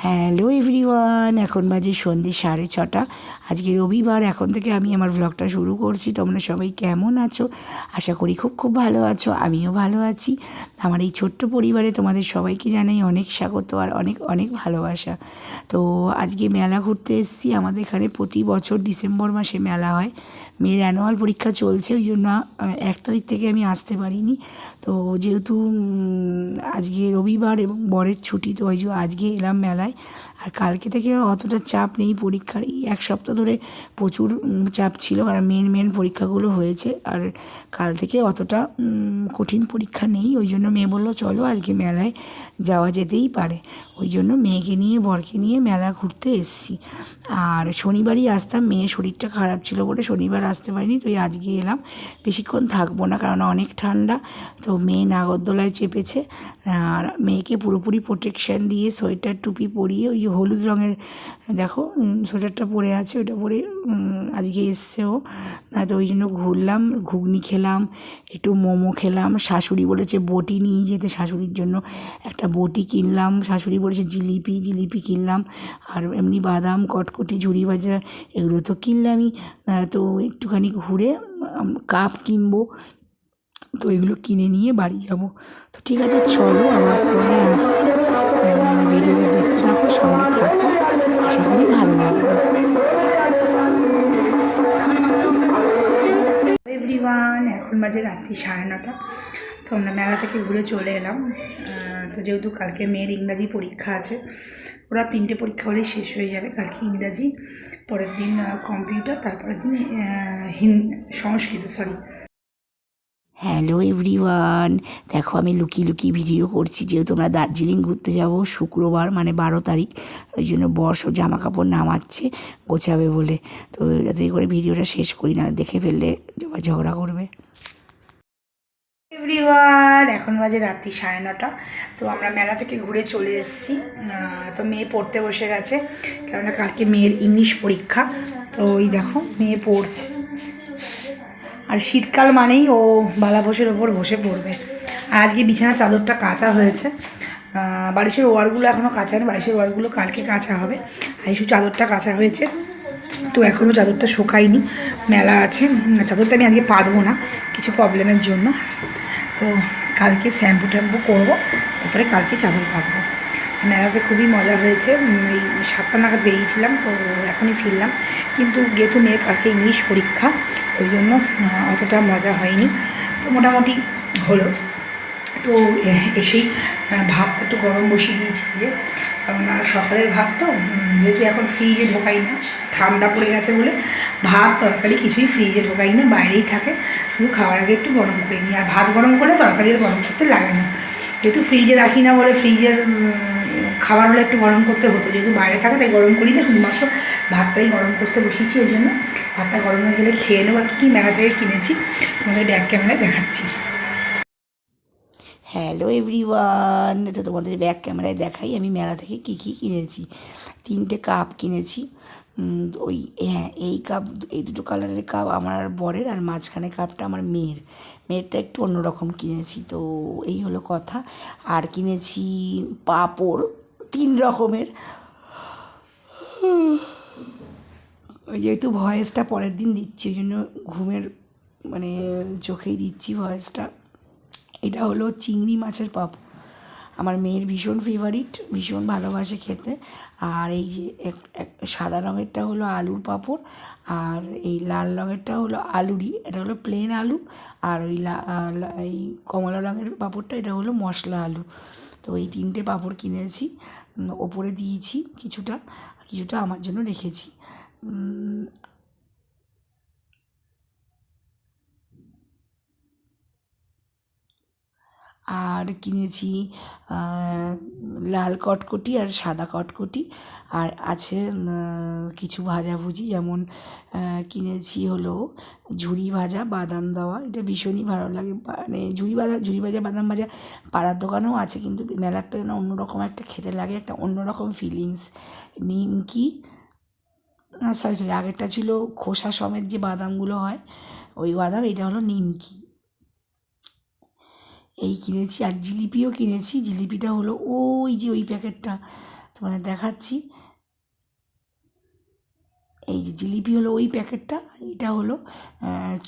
Hello everyone, এখন বাজে সন্ধ্যে সাড়ে ছটা। আজকে রবিবার, এখন থেকে আমি আমার ব্লগটা শুরু করছি। তোমরা সবাই কেমন আছো? আশা করি খুব খুব ভালো আছো, আমিও ভালো আছি। আমার এই ছোট্ট পরিবারে তোমাদের সবাইকে জানাই অনেক স্বাগত আর অনেক অনেক ভালোবাসা। তো আজকে মেলা ঘুরতে এসেছি। আমাদের এখানে প্রতি বছর ডিসেম্বর মাসে মেলা হয়। মেয়ের অ্যানুয়াল পরীক্ষা চলছে, ওই জন্য এক তারিখ থেকে আমি আসতে পারিনি। তো যেহেতু আজকে রবিবার এবং বরের ছুটি, তো ওই আজকে এলাম মেলায় আর কালকে থেকে অতটা চাপ নেই পরীক্ষার। এই এক সপ্তাহ ধরে প্রচুর চাপ ছিল। কারণ মেন মেন পরীক্ষাগুলো হয়েছে। আর কাল থেকে অতটা কঠিন পরীক্ষা নেই। ওই জন্য মেয়ে বলল, চলো আজকে মেলায় যাওয়া যেতেই পারে। ওই জন্য মেয়েকে নিয়ে, বরকে নিয়ে মেলা ঘুরতে এসেছি। আর শনিবারই আসতাম। মেয়ের শরীরটা খারাপ ছিল বলে শনিবার আসতে পারিনি। তো আজকে এলাম। বেশিক্ষণ থাকব না, কারণ অনেক ঠান্ডা। তো মেয়ে নাগরদোলায় চেপেছে। আর মেয়েকে পুরোপুরি প্রোটেকশান দিয়ে সোয়েটার টুপি পরিয়ে ওই হলুদ রঙের, দেখো সোয়েটারটা পরে আছে ওটা পরে আজকে এসছে ও। তো ওই জন্য ঘুরলাম, ঘুগনি খেলাম, একটু মোমো খেলাম, শাশুড়ি বলেছে বটি নিয়ে যেতে শাশুড়ির জন্য। একটা বটি কিনলাম, শাশুড়ি বলেছে জিলিপি জিলিপি কিনলাম। আর এমনি বাদাম, কটকটি, ঝুড়ি ভাজা, এগুলো তো কিনলামই। তো একটুখানি ঘুরে কাপ কিনবো। তো এগুলো কিনে নিয়ে বাড়ি যাব। তো ঠিক আছে, চলো, আবার পরে আসছি। এখন বাজে? রাত্রি সাড়ে নটা। তো আমরা মেলা থেকে ঘুরে চলে এলাম। তো যেহেতু কালকে মেয়ের ইংরাজি পরীক্ষা আছে, ওরা তিনটে পরীক্ষা হলেই শেষ হয়ে যাবে। কালকে ইংরাজি, পরের দিন কম্পিউটার, তারপরের দিন হিন, সংস্কৃত সরি হ্যালো এভরিওয়ান দেখো, আমি লুকিয়ে লুকিয়ে ভিডিও করছি। যেহেতু আমরা দার্জিলিং ঘুরতে যাব শুক্রবার মানে বারো তারিখ, ওই জন্য বর সব জামা কাপড় নামাচ্ছে, গোছাবে বলে। তো যাতে করে ভিডিওটা শেষ করি, না দেখে ফেললে ঝগড়া করবে। এভরিওয়ান এখন বাজে রাত্রি সাড়ে নটা। তো আমরা মেলা থেকে ঘুরে চলে এসেছি। তো মেয়ে পড়তে বসে গেছে কেননা কালকে মেয়ের ইংলিশ পরীক্ষা। তো ওই দেখো মেয়ে পড়ছে। আর শীতকাল মানেই ও বালাবসের ওপর বসে পড়বে। আর আজকে বিছানার চাদরটা কাঁচা হয়েছে। আহ, বালিশের ওয়ারগুলো এখনও কাঁচা নেই বালিশের ওয়ারগুলো কালকে কাঁচা হবে। আর শুধু চাদরটা কাঁচা হয়েছে। তো এখনও চাদরটা শোকায়নি, মেলা আছে। চাদরটা আমি আজকে পাতবো না, কিছু প্রবলেমের জন্য। তো কালকে শ্যাম্পু ট্যাম্পু করব, তারপরে কালকে চাদর পাতবো। মেলাতে খুবই মজা হয়েছে এই সাতটা নাগাদ বেরিয়েছিলাম, তো এখনই ফিরলাম। কিন্তু যেহেতু মেয়ের কালকে ইংলিশ পরীক্ষা, ওই জন্য অতটা মজা হয়নি। তো মোটামুটি হলো। তো এসেই ভাতটা একটু গরম বসিয়ে দিয়েছি যে, কারণ সকালের ভাত তো যেহেতু এখন ফ্রিজে ঢোকাই না ঠান্ডা পড়ে গেছে বলে ভাত তরকারি কিছুই ফ্রিজে ঢোকাই না, বাইরেই থাকে। শুধু খাওয়ার আগে একটু গরম করে নিই। আর ভাত গরম করলে তরকারি আর গরম করতে লাগে না। যেহেতু ফ্রিজে রাখি না বলে ফ্রিজের খাবার হলে একটু গরম করতে হতো। যেহেতু বাইরে থাকে তাই গরম করি না, শুধুমাত্র ভাতটাই গরম করতে বসিয়েছি ওই জন্য। ভাতটা গরম হয়ে গেলে খেয়ে নেব। আর কী কী মেলা থেকে কিনেছি তোমাদের ব্যাক ক্যামেরায় দেখাচ্ছি। হ্যালো এভরিওয়ান তো তোমাদের ব্যাক ক্যামেরায় দেখাই। আমি মেলা থেকে কী কী কিনেছি? তিনটে কাপ কিনেছি। ওই হ্যাঁ এই কাপ, এই দুটো কালারের কাপ আমার আর বরের আর মাঝখানে কাপটা আমার মেয়ের। মেয়েরটা একটু অন্যরকম কিনেছি, তো এই হলো কথা। আর কিনেছি পাঁপড়, তিন রকমের। যেহেতু ভয়েসটা পরের দিন দিচ্ছি, ওই জন্য ঘুমের মানে চোখেই দিচ্ছি ভয়েসটা এটা হলো চিংড়ি মাছের পাপড়। আমার মেয়ের ভীষণ ফেভারিট ভীষণ ভালোবাসে খেতে। আর এই যে এক এক, সাদা রঙেরটা হলো আলুর পাঁপড়, আর এই লাল রঙেরটা হলো আলুরই। এটা হলো প্লেন আলু, আর ওই এই কমলা রঙের পাঁপড়টা, এটা হলো মশলা আলু। তো এই তিনটে পাঁপড় কিনেছি ওপরে দিয়েছি কিছুটা কিছুটা আমার জন্য রেখেছি। আর কিনেছি লাল কটকটি আর সাদা কটকটি। আর আছে কিছু ভাজাভুজি যেমন কিনেছি হলো ঝুরি ভাজা, বাদাম দেওয়া। এটা ভীষণই ভালো লাগে। মানে ঝুরি ভাজা ঝুরি ভাজা, বাদাম ভাজা পাড়ার দোকানেও আছে কিন্তু মেলারটা যেন অন্যরকম একটা খেতে লাগে, একটা অন্যরকম ফিলিংস নিমকি সরি সরি আগেরটা ছিল খোসা সমেত যে বাদামগুলো হয়, ওই বাদাম, এটা হলো নিমকি। এই কিনেছি আর জিলিপিও কিনেছি। জিলিপিটা হলো ওই যে ওই প্যাকেটটা তোমাদের দেখাচ্ছি। এই যে জিলিপি হলো ওই প্যাকেটটা এটা হলো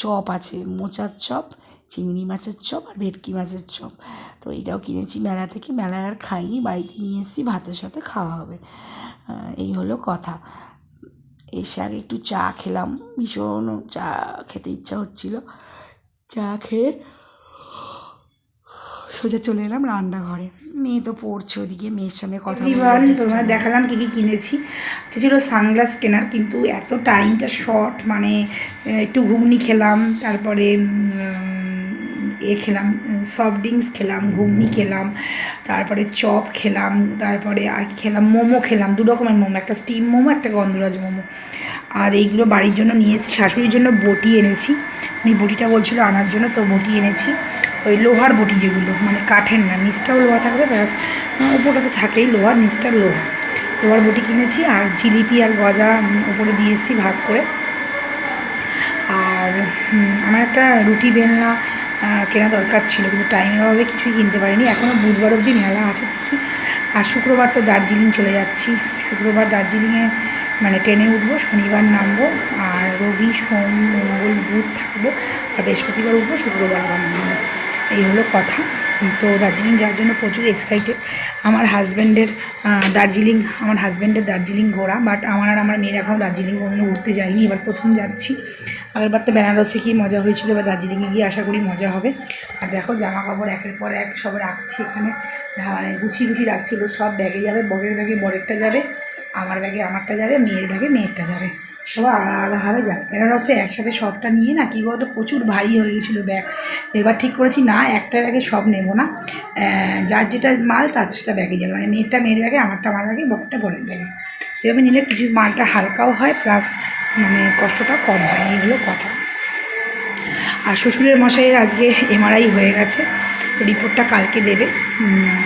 চপ আছে, মোচার চপ, চিংড়ি মাছের চপ আর ভেটকি মাছের চপ। তো এইটাও কিনেছি মেলা থেকে, মেলায় আর খাইনি, বাড়িতে নিয়ে এসেছি, ভাতের সাথে খাওয়া হবে। এই হলো কথা। এসে আগে একটু চা খেলাম, ভীষণ চা খেতে ইচ্ছা হচ্ছিল। চা খেয়ে সোজা চলে এলাম রান্নাঘরে। মেয়ে তো পড়ছে ওদিকে মেয়ের সামনে কথা তোমার দেখালাম কী কী কিনেছি। তো ছিল সানগ্লাস কেনার কিন্তু এত টাইমটা শর্ট মানে একটু ঘুগনি খেলাম তারপরে এ খেলাম সফট ড্রিঙ্কস খেলাম ঘুগনি খেলাম তারপরে চপ খেলাম তারপরে আর কি খেলাম মোমো খেলাম দু রকমের মোমো একটা স্টিম মোমো একটা গন্ধরাজ মোমো। আর এইগুলো বাড়ির জন্য নিয়ে এসেছি শাশুড়ির জন্য বটি এনেছি। উনি বটিটা বলছিল আনার জন্য তো বটি এনেছি। ওই লোহার বটি যেগুলো মানে কাঠের না, নিচটাও লোহা থাকবে, ব্যাস। উপরটা তো থাকেই, লোহার নিচটা লোহা। লোহার বটি কিনেছি আর জিলিপি আর গজা উপরে দিয়ে এসেছি ভাগ করে। আর আমার একটা রুটি বেলনা কেনা দরকার ছিল, কিন্তু টাইমের অভাবে কিছুই কিনতে পারিনি। এখনও বুধবার অবধি মেলা আছে, দেখি। আর শুক্রবার তো দার্জিলিং চলে যাচ্ছি। শুক্রবার দার্জিলিংয়ে মানে ট্রেনে উঠবো, শনিবার নামবো, আর রবি, সোম, মঙ্গল, বুধ থাকব, আর বৃহস্পতিবার উঠবো, শুক্রবার আবার নামবো। এই হলো কথা। তো দার্জিলিং যাওয়ার জন্য প্রচুর এক্সাইটেড আমার হাজব্যান্ডের দার্জিলিং, আমার হাজব্যান্ডের দার্জিলিং ঘোরা বাট আমার আর আমার মেয়ের এখনও দার্জিলিং কোনোদিনও উঠতে যায়নি এবার প্রথম যাচ্ছি। আগেরবার তো বেনারসে গিয়ে মজা হয়েছিল, এবার দার্জিলিংয়ে গিয়ে আশা করি মজা হবে। আর দেখো জামা কাপড় একের পর এক সব রাখছি এখানে। মানে গুছিয়ে গুছিয়ে রাখছি, এগুলো সব ব্যাগে যাবে বরের ব্যাগে বরেরটা যাবে, আমার ব্যাগে আমারটা যাবে, মেয়ের ব্যাগে মেয়েরটা যাবে। সব আলাদা আলাদাভাবে যাবে বেনারসে একসাথে সবটা নিয়ে না কী বলতো প্রচুর ভারী হয়ে গেছিল ব্যাগ এবার ঠিক করেছি, না, একটা ব্যাগে সব নেব না। যার যেটা মাল তার সেটা ব্যাগে যাবে। মানে মেয়েরটা মেয়ের ব্যাগে আমারটা আমার ব্যাগে বড়টা বড়ের ব্যাগে এভাবে নিলে কিছু মালটা হালকাও হয় প্লাস মানে কষ্টটা কম হয় এই হলো কথা। আর শ্বশুরের মশাইয়ের আজকে এমআরআই হয়ে গেছে, তো রিপোর্টটা কালকে দেবে।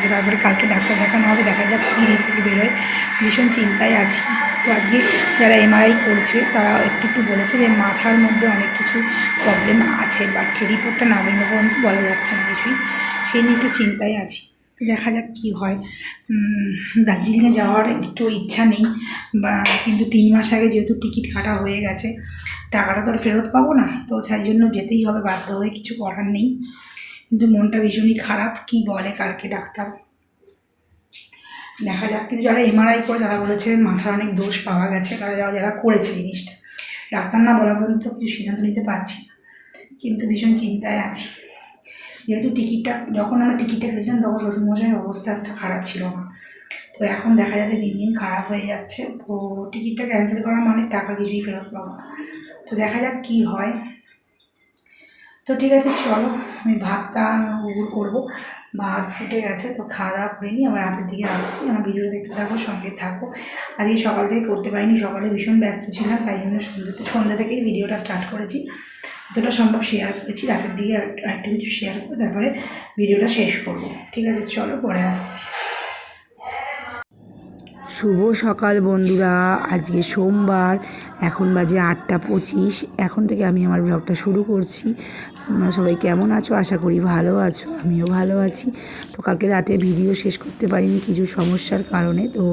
তো তারপরে কালকে ডাক্তার দেখানো হবে, দেখা যাক কী রিপোর্ট বেরোয়। ভীষণ চিন্তায় আছি। তো আজকে যারা এমআরআই করছে, তারা একটু একটু বলেছে যে মাথার মধ্যে অনেক কিছু প্রবলেম আছে বাট রিপোর্টটা না বেরোনো পর্যন্ত বলা যাচ্ছে না কিছুই। সেই নিয়ে একটু চিন্তায় আছি। দেখা যাক কী হয়। দার্জিলিংয়ে যাওয়ার একটু ইচ্ছা নেই, বা কিন্তু তিন মাস আগে যেহেতু টিকিট কাটা হয়ে গেছে, টাকাটা তো আর ফেরত পাবো না। তো সেই জন্য যেতেই হবে, বাধ্য হয়ে কিছু করার নেই। কিন্তু মনটা ভীষণই খারাপ, কি বলে কালকে ডাক্তার? দেখা যাক। কিন্তু যারা এমআরআই করে যারা বলেছে মাথার অনেক দোষ পাওয়া গেছে। তারা যারা যারা করেছে জিনিসটা। ডাক্তার না বলা পর্যন্ত কিছু সিদ্ধান্ত নিতে পারছি না। কিন্তু ভীষণ চিন্তায় আছি। যেহেতু টিকিটটা, যখন আমরা টিকিটটা কেটেছিলাম, তখন শ্বশুরমশাইয়ের অবস্থা একটা খারাপ ছিল না। তো এখন দেখা যাচ্ছে দিন দিন খারাপ হয়ে যাচ্ছে। তো টিকিটটা ক্যান্সেল করা মানে টাকা কিছুই ফেরত পাবো না। তো দেখা যাক কী হয়। তো ঠিক আছে, চলো, আমি ভাতটা উগুর করব। ভাত ফুটে গেছে, তো খাওয়া দাওয়া করে নিই আমার রাতের দিকে আসছি। আমার ভিডিওটা দেখতে থাকো, সঙ্গে থাকো। আজকে সকাল থেকে করতে পারিনি, সকালে ভীষণ ব্যস্ত ছিলাম, তাই জন্য সন্ধ্যেতে, সন্ধ্যা থেকেই ভিডিওটা স্টার্ট করেছি। যতটা সম্ভব শেয়ার করেছি, রাতের দিকে একটু কিছু শেয়ার করে, তারপরে ভিডিওটা শেষ করব। ঠিক আছে, চলো, পরে আসছি। শুভ সকাল বন্ধুরা। আজকে সোমবার, এখন বাজে আটটা পঁচিশ। এখন থেকে আমি আমার ব্লগটা শুরু করছি। তোমরা সবাই কেমন আছো? আশা করি ভালো আছো, আমিও ভালো আছি। তো কালকে রাতে ভিডিও শেষ করতে পারিনি কিছু সমস্যার কারণে। তো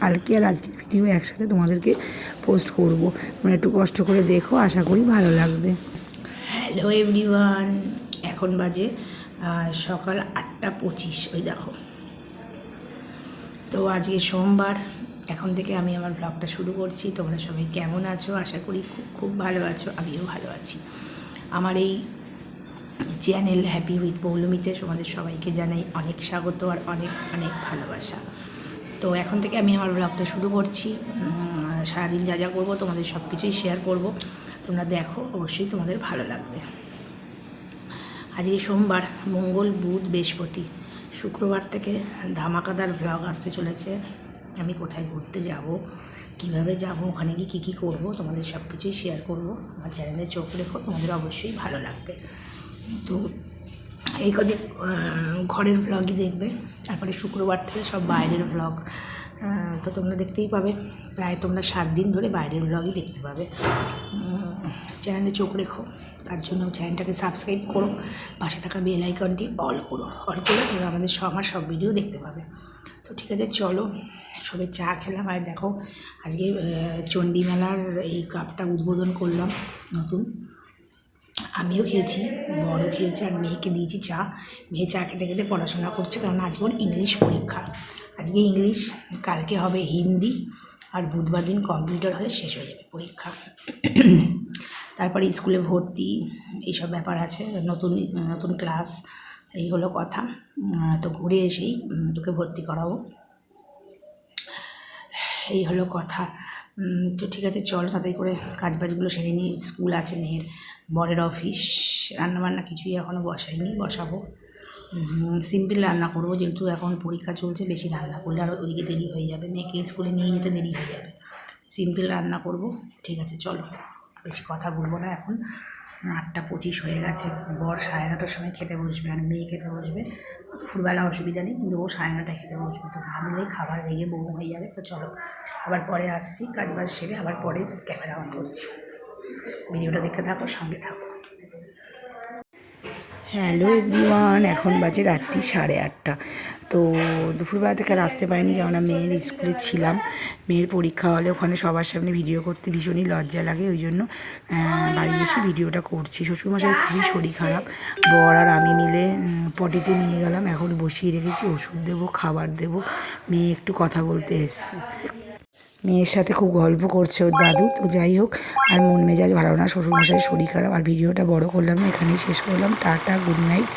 কালকে আর আজকের ভিডিও একসাথে তোমাদেরকে পোস্ট করব। তোমরা একটু কষ্ট করে দেখো, আশা করি ভালো লাগবে। হ্যালো এভরিওয়ান এখন বাজে সকাল আটটা পঁচিশ। ওই দেখো। তো আজকে সোমবার, এখন থেকে আমি আমার ব্লগটা শুরু করছি। তোমরা সবাই কেমন আছো? আশা করি খুব খুব ভালো আছো, আমিও ভালো আছি। আমার এই চ্যানেল হ্যাপি উইথ পৌলমিতে তোমাদের সবাইকে জানাই অনেক স্বাগত আর অনেক অনেক ভালোবাসা। তো এখন থেকে আমি আমার ব্লগটা শুরু করছি। সারাদিন যা যা করব তোমাদের সব কিছুই শেয়ার করব। তোমরা দেখো, অবশ্যই তোমাদের ভালো লাগবে। আজকে সোমবার, মঙ্গল, বুধ, বৃহস্পতি। শুক্রবার থেকে ধামাকাদার ভ্লগ আসতে চলেছে। আমি কোথায় ঘুরতে যাব, কীভাবে যাব, ওখানে গিয়ে কী কী করব, তোমাদের সব কিছুই শেয়ার করব। আমার চ্যানেলে চোখ রেখো, তোমাদের অবশ্যই ভালো লাগবে। তো এই কদিন ঘরের ভ্লগই দেখবে, তারপরে শুক্রবার থেকে সব বাইরের ভ্লগ তো তোমরা দেখতেই পাবে, প্রায় তোমরা সাত দিন ধরে বাইরের ভ্লগই দেখতে পাবে। চ্যানেলে চোখ রেখো। তার জন্য চ্যানেলটাকে সাবস্ক্রাইব করো। পাশে থাকা বেল আইকনটি অল করো। অল করলে তোমরা আমাদের আমার সব ভিডিও দেখতে পাবে। তো ঠিক আছে চলো। সবে চা খেলাম। আর দেখো আজকে আহ, চণ্ডী মেলার এই কাপটা উদ্বোধন করলাম নতুন। আমিও খেয়েছি বড় খেয়েছি আর মেয়েকে দিয়েছি চা। মেয়ে চা খেতে খেতে পড়াশোনা করছে কারণ আজকে ওর ইংলিশ পরীক্ষা। আজকে ইংলিশ কালকে হবে হিন্দি আর বুধবার দিন কম্পিউটার হয়ে শেষ হয়ে যাবে পরীক্ষা। তারপরে স্কুলে ভর্তি, এইসব ব্যাপার আছে, নতুন নতুন ক্লাস, এই হলো কথা। তো ঘুরে এসেই তোকে ভর্তি করাবো। এই হলো কথা। তো ঠিক আছে, চলো তাড়াতাড়ি করে কাজ বাজগুলো সেরে নিই। স্কুল আছে মেয়ের, বরের অফিস, রান্নাবান্না কিছুই এখনও বসাইনি, বসাবো। সিম্পল রান্না করব, যেহেতু এখন পরীক্ষা চলছে, বেশি রান্না করলে আর ওইদিকে দেরি হয়ে যাবে। মেয়েকে স্কুলে নিয়ে যেতে দেরি হয়ে যাবে। সিম্পল রান্না করব। ঠিক আছে, চলো। বেশি কথা বলব না এখন। আটটা পঁচিশ হয়ে গেছে। বর সাড়ে নটার সময় খেতে বসবে আর মেয়ে খেতে বসবে। অত ফুরবেলা অসুবিধা নেই, কিন্তু ও সাড়ে নটায় খেতে বসবে। তো না দিলেই খাবার রেগে বউ হয়ে যাবে। তো চলো, আবার পরে আসছি। কাজ বাজ সেরে আবার পরে ক্যামেরা অন করছি। ভিডিওটা দেখতে থাকো, সঙ্গে থাকো। হ্যালো এভরিওয়ান এখন বাজে রাত্রি সাড়ে আটটা। তো দুপুরবেলা থেকে আর আসতে পারিনি, কেননা মেয়ের স্কুলে ছিলাম। মেয়ের পরীক্ষা হলে ওখানে সবার সামনে ভিডিও করতে ভীষণই লজ্জা লাগে, ওই জন্য বাড়ি এসে ভিডিওটা করছি। শ্বশুরমশাই খুবই শরীর খারাপ, বর আর আমি মিলে পটিতে নিয়ে গেলাম, এখন বসিয়ে রেখেছি, ওষুধ দেবো, খাবার দেবো, মেয়ে একটু কথা বলতে এসছে। মেয়ের সাথে খুব গল্প করছে ওর দাদু, তো যাই হোক, আর মন মেজাজ ভালো না, শ্বশুরমশাই শরীর খারাপ, আর ভিডিওটা বড় করলাম না, এখানেই শেষ করলাম, টাটা গুড নাইট